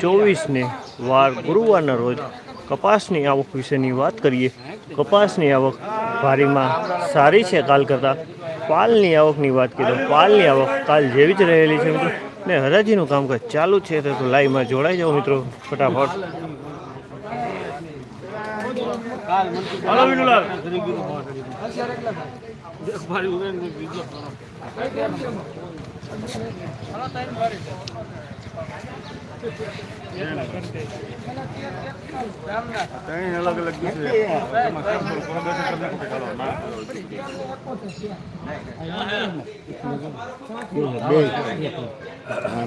ચોવીસને વાર ગુરુવારના રોજ કપાસની આવક વિશેની વાત કરીએ. કપાસની આવક ભારીમાં સારી છે કાલ કરતાં. પાલની આવકની વાત કરીએ તો પાલની આવક કાલ જેવી જ રહેલી છે મિત્રો. ને હરાજીનું કામકાજ ચાલુ છે તો લાઈવમાં જોડાઈ જાઓ મિત્રો ફટાફટ. ત્રણ અલગ અલગ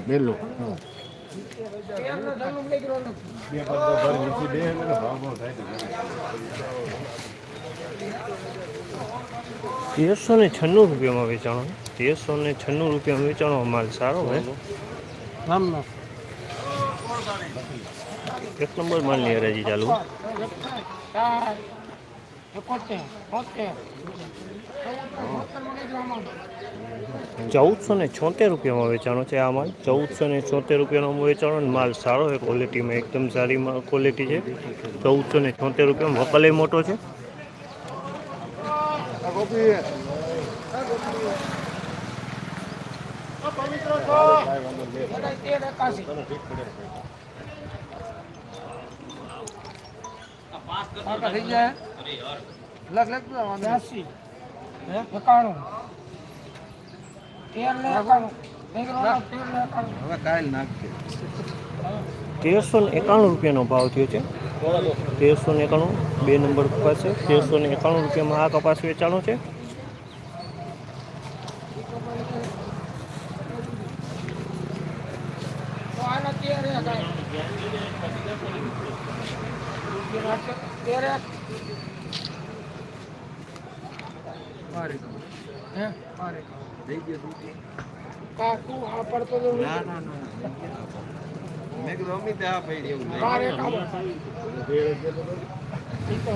પેલું તેરસો ને છન્નું રૂપિયામાં વેચાણો. તેરસો ને છન્નું રૂપિયામાં વેચાણો માલ સારો હોય એક નંબર માલની હરાજી ચાલુ. ચૌદસો ને છોતેર રૂપિયામાં વેચાણો છે આ માલ. ચૌદસો ને છોતેર રૂપિયાનો વેચાણો અને માલ સારો છે ક્વોલિટીમાં એકદમ સારી ક્વોલિટી છે. ચૌદસો ને છોતેર રૂપિયામાં વકલે મોટો છે. એકાણું. તેર ને એકાણું. તેર ને એકાણું. હવે કાલ નાખશે તેરસો ને એકાણું રૂપિયાનો ભાવ થયો છે. તેરસો ને એકાણું બે નંબર કપાસ છે તેરસો ને એકાણું રૂપિયામાં આ કપાસ વેચાણો છે. તો આના તેર એક આવે. તેર એક હે? કા તું આ પડતો તો ના ના ના મેં કીધું અમિત આ ભાઈ એવું નહીં. કાર એક આવો. ઈ તો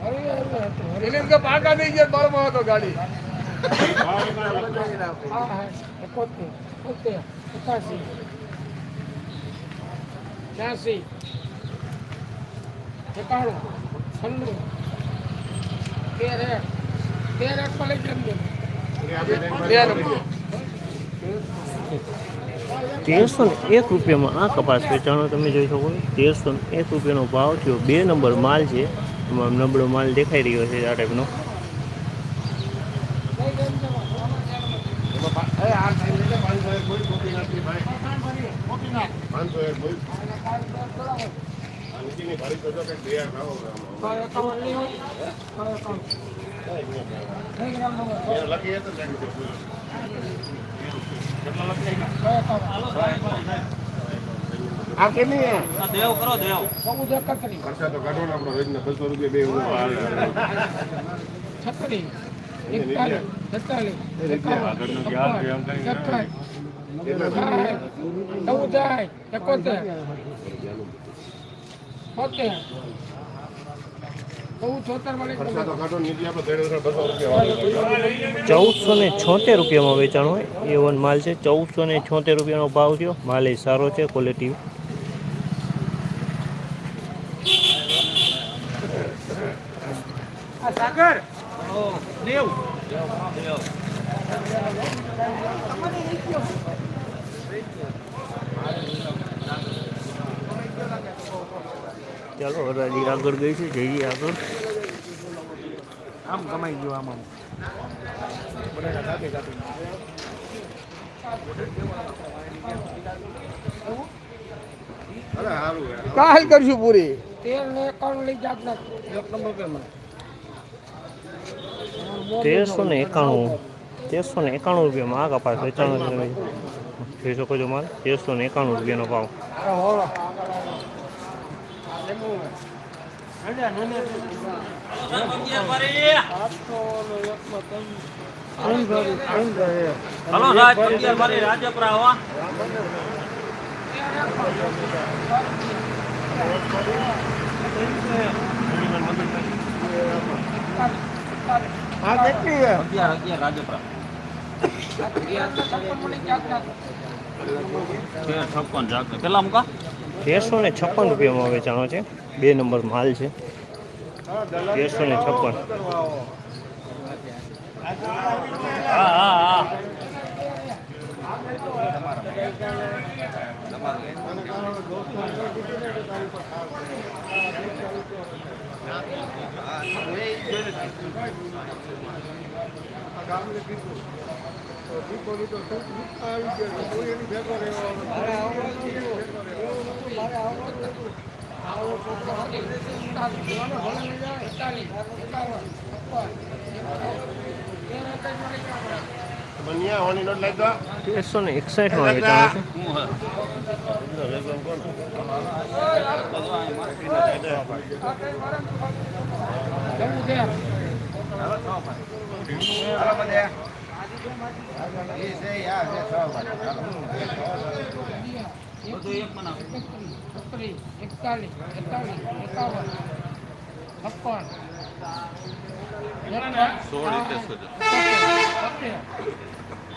હવે હવે હતો. એને કે પાકા થઈ ગયા બારમાં હતો ગાડી હા હા એકોતેર તોતેર એકાસી બ્યાસી એકાણું લઈ તેરસો ને એક રૂપિયામાં આ કપાસ વેચાણો તમે જોઈ શકો તેરસો ને એક રૂપિયાનો ભાવ થયો. બે નંબર માલ છે. એમાં નબળો માલ દેખાઈ રહ્યો છે આ ટાઈપનો. પાંચસો હોય એકાવન નહીં. આ દેવ કરો દેવ. ચૌદ ખર્ચા તો કાઢો ને આપણો રોજના બસો રૂપિયા બે ઊંઘ આવે. છત્રીસ એકતાલીસ તેતાલીસ એકાવન આગળનું જ્ઞાન કઈ એકાવન સાઠ એકોતેર વાળો. ચૌદસો ને છોતેર રૂપિયામાં વેચાણ હોય. એ વન માલ છે. ચૌદસો ને છોતેર રૂપિયાનો ભાવ થયો. માલ એ સારો છે ક્વોલિટી સાગર? ચાલો હરાજી આગળ ગઈ છે જઈએ આગળ. આમ કમાઈ ગયો આમ આમ. કાલ કરશું પૂરી. તેલ ને એકાવન લઈ જાત ના એક નંબર પે મને. તેરસો ને એકાણું. તેરસો ને એકાણું રૂપિયામાં આ કપાસ તમે જોઈ શકો છો માલ. તેરસો ને એકાણું રૂપિયાનો ભાવ. હલો રાજ પંડિયા મારી રાજપરા આવા આ કેટલી હે અગિયાર અગિયાર રાજપરા છપ્પન જાગ પેલા મૂકા તેરસો ને છપ્પન રૂપિયામાં વેચાણો છે. બે નંબર માલ છે. તેરસો ને છપ્પન. હા હા હા બનિયા હોની નોટ લાગી દો તેરસો ને એકસાઠમાં વેચાણો છે એકતાલીસ એકતાલીસ એકાવન છપ્પન સોળ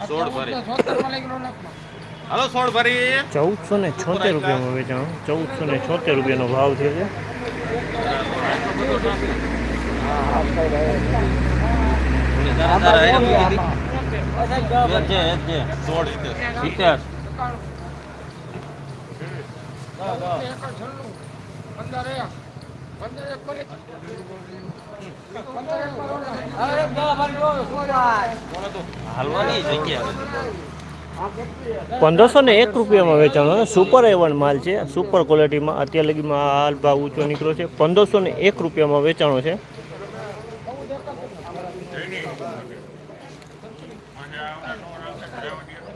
સોળ ભરી. હાલો સોળ ભરી ચૌદસો ને છોતેર રૂપિયામાં વેચાણો ચૌદસો ને છોતેર રૂપિયાનો ભાવ થયો છે રીતે સિત્તેર પંદરસો ને એક રૂપિયામાં વેચાણો. સુપર એવન માલ છે. સુપર ક્વોલિટીમાં અત્યાર લગીમાં હાલ ભાવ ઊંચો નીકળ્યો છે. પંદરસો ને એક રૂપિયામાં વેચાણો છે એકાવન છપ્પન એકાઈસ મનિયા હોની નોટ લાગી એકોતેર દો ભરી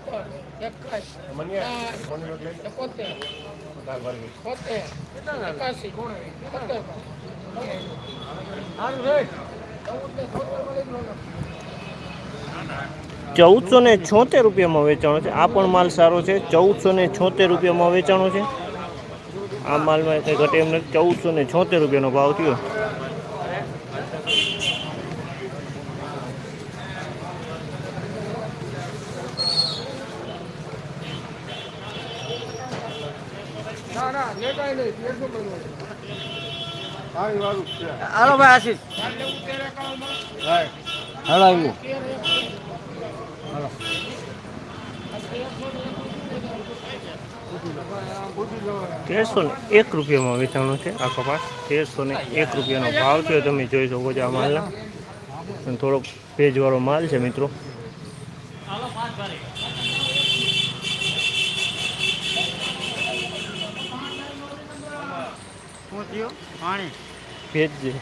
બોતેર એકાસી સત્તર ચૌદસો ને છોતેર રૂપિયામાં વેચાણો છે. આ પણ માલ સારો છે. ચૌદસો ને છોતેર રૂપિયામાં વેચાણો છે. આ માલમાં કંઈ ઘટે એમને નથી. ચૌદસો ને છોતેર રૂપિયાનો ભાવ થયો ના ના લેટાય નહીં તેરસો કરવું આવી વાળું છે હાલો ભાઈ આશીષ. આવ્યું તેરસો ને એક રૂપિયામાં વેચાણો છે આ કપાસ તેરસો ને એક રૂપિયાનો ભાવ છે તમે જોઈ શકો છો આ માલના. થોડોક ભેજવાળો માલ છે મિત્રો. પાણી ભેજ છે